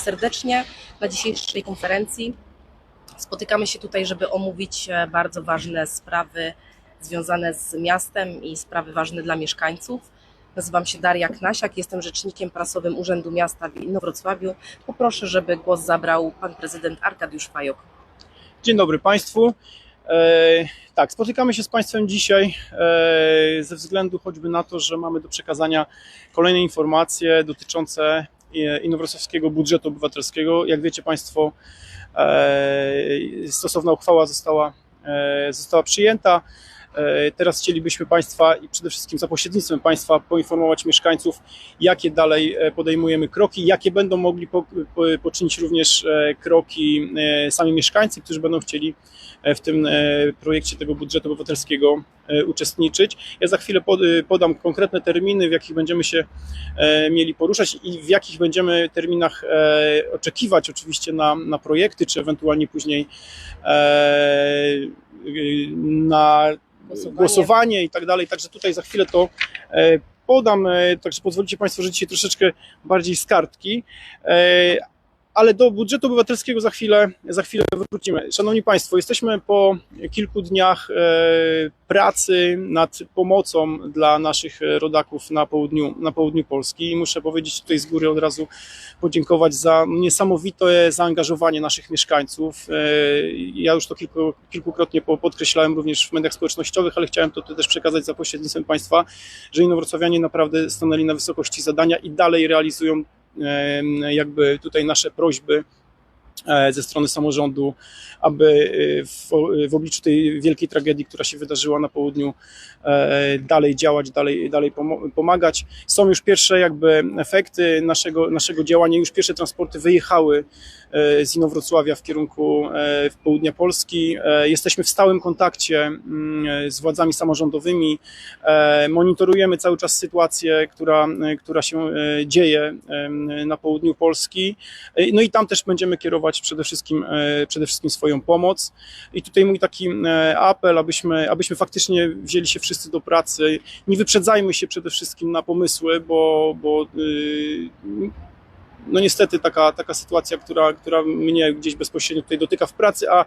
serdecznie na dzisiejszej konferencji. Spotykamy się tutaj, żeby omówić e, bardzo ważne sprawy związane z miastem i sprawy ważne dla mieszkańców. Nazywam się Daria Knasiak, jestem rzecznikiem prasowym Urzędu Miasta w Inowrocławiu. Poproszę, żeby głos zabrał pan prezydent Arkadiusz Fajok. Dzień dobry Państwu. E, tak, spotykamy się z Państwem dzisiaj e, ze względu choćby na to, że mamy do przekazania kolejne informacje dotyczące inowrocławskiego budżetu obywatelskiego. Jak wiecie Państwo, e, stosowna uchwała została, e, została przyjęta. E, Teraz chcielibyśmy Państwa i przede wszystkim za pośrednictwem Państwa poinformować mieszkańców, jakie dalej e, podejmujemy kroki, jakie będą mogli po, po, poczynić również e, kroki e, sami mieszkańcy, którzy będą chcieli e, w tym e, projekcie tego budżetu obywatelskiego e, uczestniczyć. Ja za chwilę e, podam konkretne terminy, w jakich będziemy się e, mieli poruszać i w jakich będziemy terminach e, oczekiwać oczywiście na, na projekty, czy ewentualnie później e, na Głosowanie. głosowanie i tak dalej. Także tutaj za chwilę to e, podam, e, także pozwolicie Państwo, że dzisiaj troszeczkę bardziej z kartki. Ale do budżetu obywatelskiego za chwilę, za chwilę wrócimy. Szanowni Państwo, jesteśmy po kilku dniach e, pracy nad pomocą dla naszych rodaków na południu, na południu Polski i muszę powiedzieć tutaj z góry od razu podziękować za niesamowite zaangażowanie naszych mieszkańców. E, Ja już to kilku, kilkukrotnie po- podkreślałem również w mediach społecznościowych, ale chciałem to też przekazać za pośrednictwem Państwa, że innowrocławianie naprawdę stanęli na wysokości zadania i dalej realizują jakby tutaj nasze prośby ze strony samorządu, aby e, w, w obliczu tej wielkiej tragedii, która się wydarzyła na południu, e, dalej działać, dalej, dalej pomagać. Są już pierwsze jakby efekty naszego, naszego działania, już pierwsze transporty wyjechały e, z Inowrocławia w kierunku e, w południa Polski. E, Jesteśmy w stałym kontakcie mm, z władzami samorządowymi, E, Monitorujemy cały czas sytuację, która, e, która się e, dzieje na południu Polski. E, No i tam też będziemy kierować przede wszystkim, e, przede wszystkim swoją pomoc. I tutaj mój taki e, apel, abyśmy, abyśmy faktycznie wzięli się wszyscy do pracy. Nie wyprzedzajmy się przede wszystkim na pomysły, bo, bo y, no niestety taka, taka sytuacja, która, która mnie gdzieś bezpośrednio tutaj dotyka w pracy, a,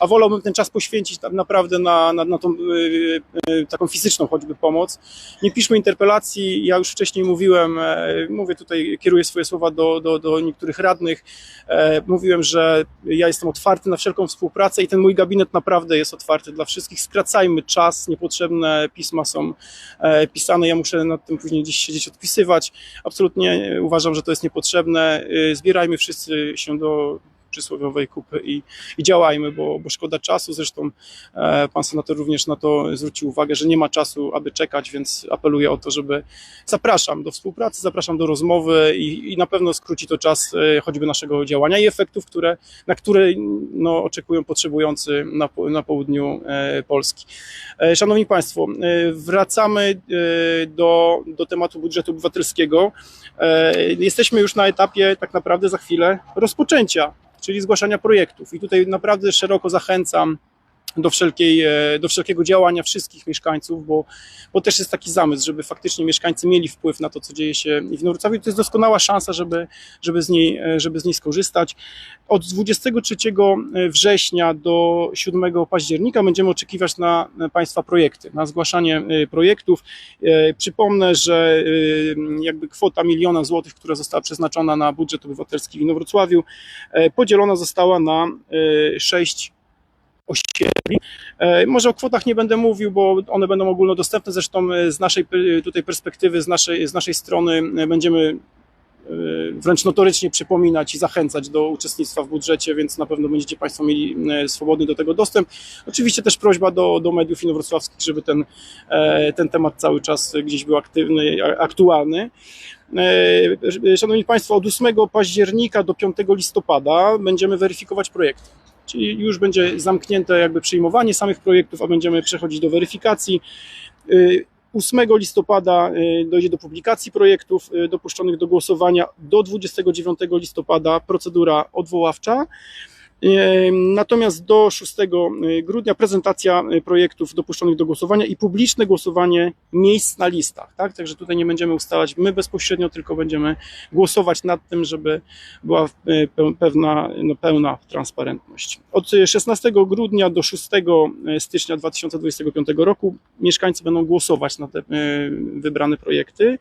a wolałbym ten czas poświęcić tak naprawdę na, na, na tą y, y, taką fizyczną choćby pomoc. Nie piszmy interpelacji, ja już wcześniej mówiłem, e, mówię tutaj, kieruję swoje słowa do, do, do niektórych radnych, e, mówiłem, że ja jestem otwarty na wszelką współpracę i ten mój gabinet naprawdę jest otwarty dla wszystkich. Skracajmy czas, niepotrzebne pisma są e, pisane, ja muszę nad tym później gdzieś siedzieć, odpisywać. Absolutnie uważam, że to jest niepotrzebne. Y, Zbierajmy wszyscy się do przysłowiowej kupy i, i działajmy, bo, bo szkoda czasu. Zresztą e, pan senator również na to zwrócił uwagę, że nie ma czasu, aby czekać, więc apeluję o to, żeby zapraszam do współpracy, zapraszam do rozmowy i, i na pewno skróci to czas e, choćby naszego działania i efektów, które, na które no, oczekują potrzebujący na, na południu e, Polski. E, Szanowni Państwo, e, wracamy e, do, do tematu budżetu obywatelskiego. E, Jesteśmy już na etapie tak naprawdę za chwilę rozpoczęcia, czyli zgłaszania projektów. I tutaj naprawdę szeroko zachęcam do, wszelkiej, e, do wszelkiego działania wszystkich mieszkańców, bo, bo też jest taki zamysł, żeby faktycznie mieszkańcy mieli wpływ na to, co dzieje się w Inowrocławiu. To jest doskonała szansa, żeby, żeby, z niej, e, żeby z niej skorzystać. Od 23 września do 7 października będziemy oczekiwać na Państwa projekty, na zgłaszanie e, projektów. E, Przypomnę, że e, jakby kwota miliona złotych, która została przeznaczona na budżet obywatelski w Inowrocławiu, e, podzielona została na e, sześć osiedli. E, Może o kwotach nie będę mówił, bo one będą ogólnodostępne. Zresztą e, z naszej tutaj perspektywy, z naszej, z naszej strony e, będziemy wręcz notorycznie przypominać i zachęcać do uczestnictwa w budżecie, więc na pewno będziecie Państwo mieli swobodny do tego dostęp. Oczywiście też prośba do, do mediów inowrocławskich, żeby ten, ten temat cały czas gdzieś był aktywny, aktualny. Szanowni Państwo, od 8 października do 5 listopada będziemy weryfikować projekty. Czyli już będzie zamknięte jakby przyjmowanie samych projektów, a będziemy przechodzić do weryfikacji. Y, 8 listopada y, dojdzie do publikacji projektów y, dopuszczonych do głosowania. Do 29 listopada procedura odwoławcza. E, Natomiast do 6 grudnia prezentacja e, projektów dopuszczonych do głosowania i publiczne głosowanie miejsc na listach. Tak? Także tutaj nie będziemy ustalać my bezpośrednio, tylko będziemy głosować nad tym, żeby była e, pe- pewna, no, pełna transparentność. Od 16 grudnia do 6 stycznia 2025 roku mieszkańcy będą głosować na te e, wybrane projekty.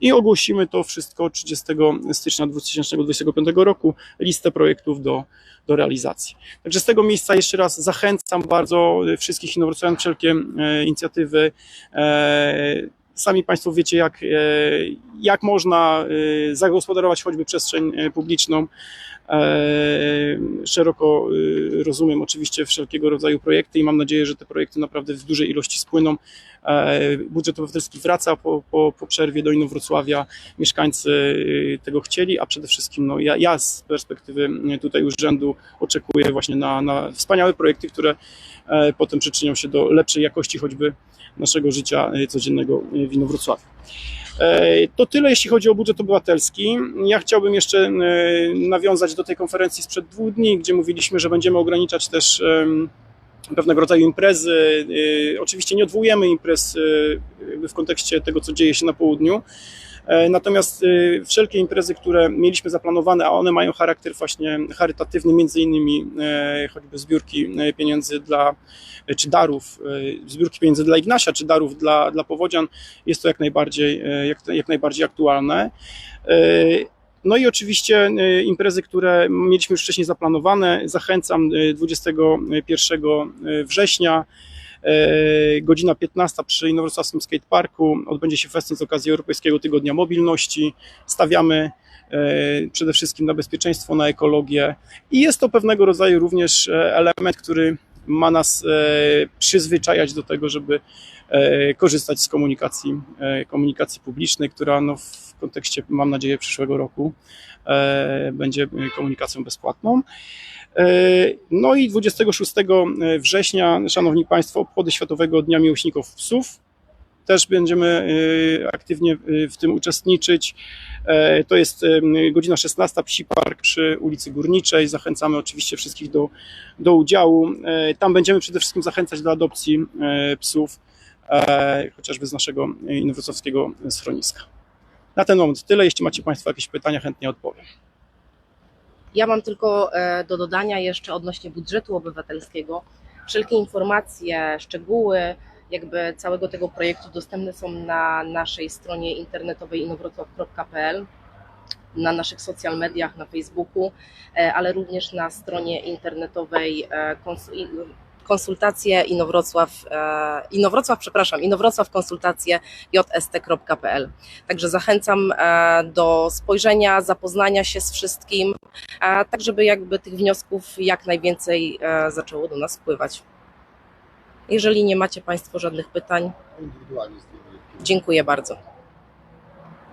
I ogłosimy to wszystko 30 stycznia 2025 roku, listę projektów do, do realizacji. Także z tego miejsca jeszcze raz zachęcam bardzo wszystkich inwestorów, wszelkie e, inicjatywy. E, sami Państwo wiecie, jak, e, jak można zagospodarować choćby przestrzeń publiczną. Szeroko rozumiem oczywiście wszelkiego rodzaju projekty i mam nadzieję, że te projekty naprawdę w dużej ilości spłyną. E, Budżet obywatelski wraca po, po, po przerwie do Inowrocławia. Mieszkańcy e, tego chcieli, a przede wszystkim no, ja, ja z perspektywy e, tutaj urzędu oczekuję właśnie na, na wspaniałe projekty, które e, potem przyczynią się do lepszej jakości choćby naszego życia e, codziennego w Inowrocławiu. E, To tyle, jeśli chodzi o budżet obywatelski. Ja chciałbym jeszcze nawiązać do tej konferencji sprzed dwóch dni, gdzie mówiliśmy, że będziemy ograniczać też pewnego rodzaju imprezy. E, Oczywiście nie odwołujemy imprez jakby w kontekście tego, co dzieje się na południu. E, Natomiast e, wszelkie imprezy, które mieliśmy zaplanowane, a one mają charakter właśnie charytatywny, między innymi e, choćby zbiórki e, pieniędzy dla, czy darów, zbiórki pieniędzy dla Ignasia, czy darów dla, dla Powodzian, jest to jak najbardziej, jak, jak najbardziej aktualne. E, No i oczywiście e, imprezy, które mieliśmy już wcześniej zaplanowane. Zachęcam e, 21 września, e, godzina 15 przy Inowrocławskim Skate Parku. Odbędzie się festyn z okazji Europejskiego Tygodnia Mobilności. Stawiamy e, przede wszystkim na bezpieczeństwo, na ekologię i jest to pewnego rodzaju również e, element, który ma nas e, przyzwyczajać do tego, żeby e, korzystać z komunikacji, e, komunikacji publicznej, która no, w kontekście, mam nadzieję, przyszłego roku będzie komunikacją bezpłatną. No i 26 września, Szanowni Państwo, obchody Światowego Dnia Miłośników Psów. Też będziemy e, aktywnie e, w tym uczestniczyć. E, To jest godzina 16, Psi Park przy ulicy Górniczej. Zachęcamy oczywiście wszystkich do, do udziału. E, Tam będziemy przede wszystkim zachęcać do adopcji e, psów, chociażby z naszego inowrocławskiego schroniska. Na ten moment tyle. Jeśli macie Państwo jakieś pytania, chętnie odpowiem. Ja mam tylko do dodania jeszcze odnośnie budżetu obywatelskiego. Wszelkie informacje, szczegóły jakby całego tego projektu dostępne są na naszej stronie internetowej inowrocław.pl, na naszych social mediach, na Facebooku, e, ale również na stronie internetowej e, konsultacje Inowrocław, e, Inowrocław, przepraszam, Inowrocław konsultacje jst.pl. Także zachęcam do spojrzenia, zapoznania się z wszystkim, tak żeby jakby tych wniosków jak najwięcej zaczęło do nas wpływać. Jeżeli nie macie Państwo żadnych pytań, dziękuję bardzo.